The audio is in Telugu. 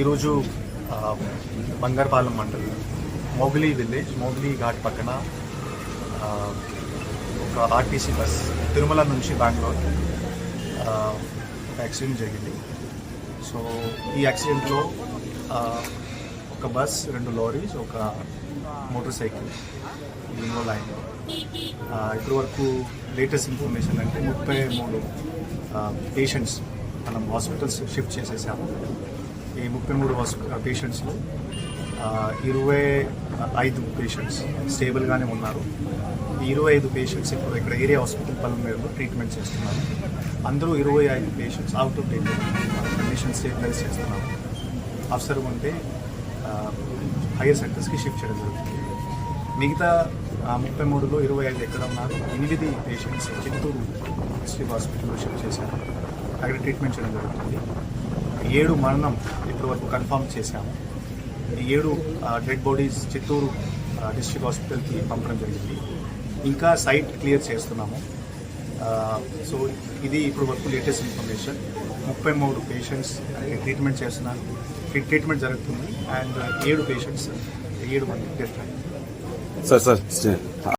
ఈరోజు బంగారపాలెం మండల్ మోగిలీ విలేజ్ మోగిలీ ఘాట్ పక్కన ఒక ఆర్టీసీ బస్ తిరుమల నుంచి బెంగళూరు ఒక యాక్సిడెంట్ జరిగింది. సో ఈ యాక్సిడెంట్లో ఒక బస్ రెండు లారీస్ ఒక మోటార్ సైకిల్ ఇన్వాల్వ్ అయింది ఇప్పటి వరకు లేటెస్ట్ ఇన్ఫర్మేషన్ అంటే ముప్పై మూడు పేషెంట్స్ మనం హాస్పిటల్స్ షిఫ్ట్ చేసేసాము. ఈ ముప్పై మూడు పేషెంట్స్లో ఇరవై ఐదు పేషెంట్స్ స్టేబుల్గానే ఉన్నారు. ఇరవై ఐదు పేషెంట్స్ ఇప్పుడు ఇక్కడ ఏరియా హాస్పిటల్ పల్లెమేరులో ట్రీట్మెంట్ చేస్తున్నారు. అందరూ ఇరవై ఐదు patients out of date condition stabilize చేస్తున్నారు. అవసరం ఉంటే హైయర్ సెంటర్స్కి షిఫ్ట్ చేయడం జరుగుతుంది. మిగతా ముప్పై మూడులో ఇరవై ఐదు ఎక్కడ ఉన్నారు? ఎనిమిది పేషెంట్స్ చిత్తూరు డిస్ట్రిక్ట్ హాస్పిటల్లో షిఫ్ట్ చేశారు. అక్కడ ట్రీట్మెంట్ చేయడం జరుగుతుంది. ఏడు మరణం ఇప్పటివరకు కన్ఫర్మ్ చేశాము. ఏడు డెడ్ బాడీస్ చిత్తూరు డిస్ట్రిక్ట్ హాస్పిటల్కి పంపడం జరిగింది. ఇంకా సైట్ క్లియర్ చేస్తున్నాము. సో ఇది ఇప్పుడు వరకు లేటెస్ట్ ఇన్ఫర్మేషన్ ముప్పై మూడు పేషెంట్స్ ట్రీట్మెంట్ చేస్తున్నారు ట్రీట్మెంట్ జరుగుతుంది. అండ్ ఏడు పేషెంట్స్ ఏడు మంది డెత్ సార్ సార్